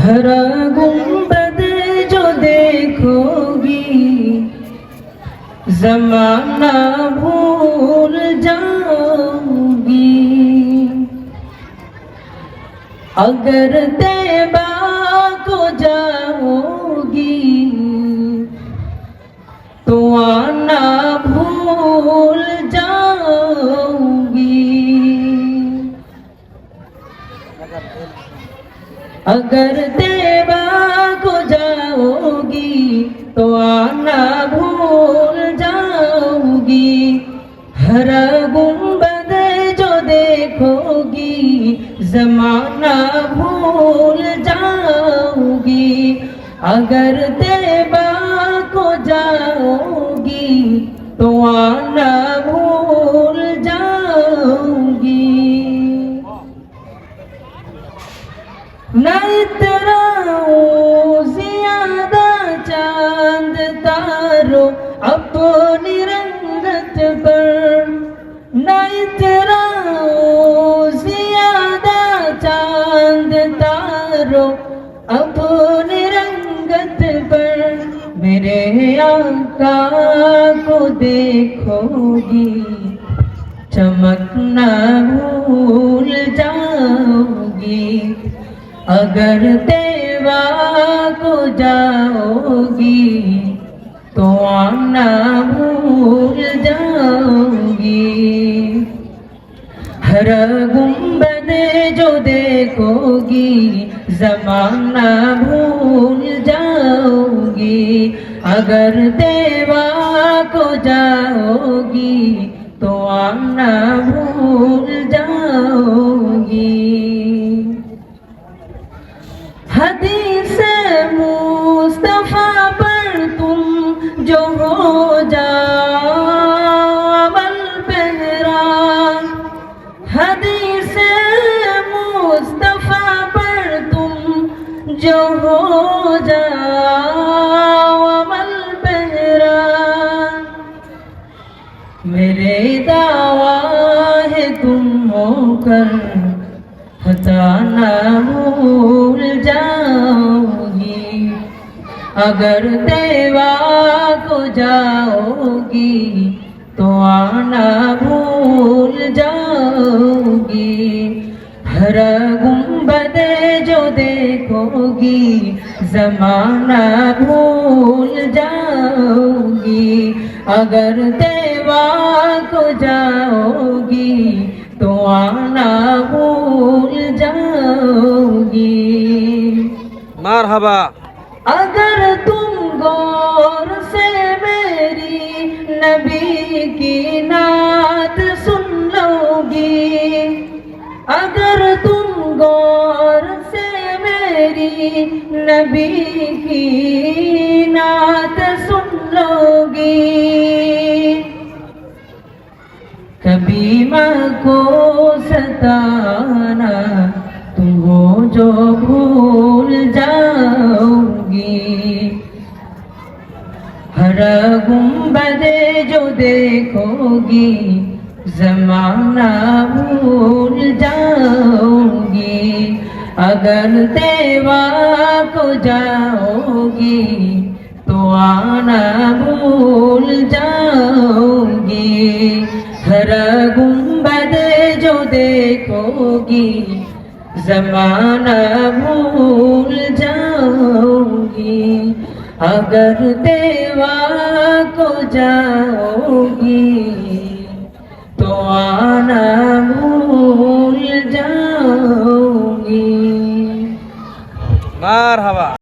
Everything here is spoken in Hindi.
हरा गुंबद जो देखोगी जमाना भूल जाओगी अगर तैबा अगर देवा को जाओगी तो आना भूल जाओगी। हरा गुंबद जो देखोगी, जमाना भूल जाओगी। अगर देवा को जाओगी तो आना भूल तारो अपनी रंगत पर। न इतराओ ज़्यादा चाँद तारो अपनी रंगत पर। मेरे आका को देखोगी, चमकना भूल जाओगी। अगर देवा को जाओगी तो आना भूल जाओगी हर गुंबद जो देखोगी जमाना भूल जाओगी अगर देवा को जाओगी तो आना भूल जाओगी हदीस जो हो जाओ अमल पहरा। मेरे दावा है तुम होकर हटाना भूल जाओगी। अगर देवा को जाओगी तो आना भूल जाओगी। हरा गुंबद जो देखोगी जमाना भूल जाओगी अगर देवा को जाओगी तो आना भूल जाओगी मरहबा। अगर तुम गौर से मेरी नबी की ना नबी की नात सुन लोगी। कभी माँ को सताना तुम हो जो भूल जाओगी हर गुंबद जो देखोगी, जमाना भूल जाओगी अगर देवा को जाओगी तो आना भूल जाओगी। हर गुंबद जो देखोगी, जमाना भूल जाओगी। अगर देवा को जाओगी तो आना